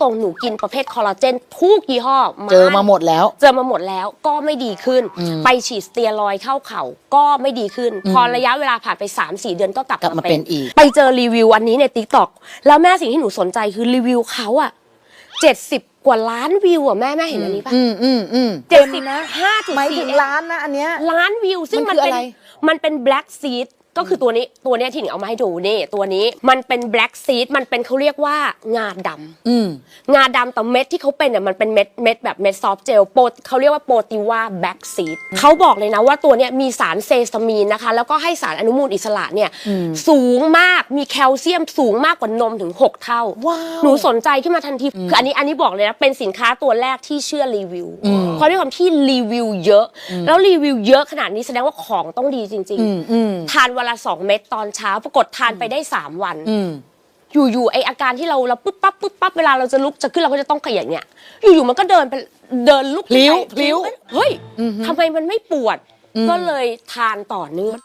ตรงๆหนูกินประเภทคอลลาเจนทุกยี่ห้อเจอมาหมดแล้ว เจอมาหมดแล้วก็ไม่ดีขึ้นอืมไปฉีดสเตียรอยด์เข้าเข่าก็ไม่ดีขึ้น พอระยะเวลาผ่านไป 3-4 เดือนก็กลับกลับมาเป็นอีก ไปเจอรีวิวอันนี้ใน t ิ k t o k แล้วแม่สิ่งที่หนูสนใจคือรีวิวเขาอะ70กว่าล้านวิวอะแม่แม่เห็นอันนี้ปะอืมอืมอืมเจ็ดสิบห้าจุดหมายสี่ถึงล้านนะอันเนี้ยล้านวิวซึ่งมัมันนคือเป็นอะไรมันเป็น black seed ก็ คือตัวนี้ตัวเนี้ยที่หนิงเอามาให้ดูนี่ตัวนี้มันเป็น black seed มันเป็นเขาเรียกว่างาดำอืม งาดำแต่เม็ดที่เขาเป็นเนี่ยมันเป็นเม็ดเม็ดแบบเม็ดซอฟต์เจลโปรเขาเรียกว่าโปรติว่าแบ็กซีดเขาบอกเลยนะว่าตัวเนี้ยมีสารเซซามีนนะคะ แล้วก็ให้สารอนุมูลอิสระเนี่ยสูงมากมีแคลเซียมสูงมากกว่านมถึง 6 เท่า ว้าว หนูสนใจขึ้นมาทันทีคืออันนี้อันนี้บอกเลยนะเป็นสินค้าตัวแรกที่เชื่อรีวิวเพราะด้วยความที่รีวิวเยอะ แล้วรีวิวเยอะขนาดนี้แสดงว่าของต้องดีจริงอืมอืมๆทานวันละสองเม็ดตอนเช้าปรากฏทานไปได้สามวันอืมอยู่ๆไออาการที่เราเราปุ๊บปั๊บปุ๊บปั๊บเวลาเราจะลุกจะขึ้นเราก็จะต้องขยันเนี่ยอยู่ๆมันก็เดินไปเดินลุกพลิ้วไปพลิ้วเฮ้ยทำไมมันไม่ปวด ก็เลยทานต่อเนื่อง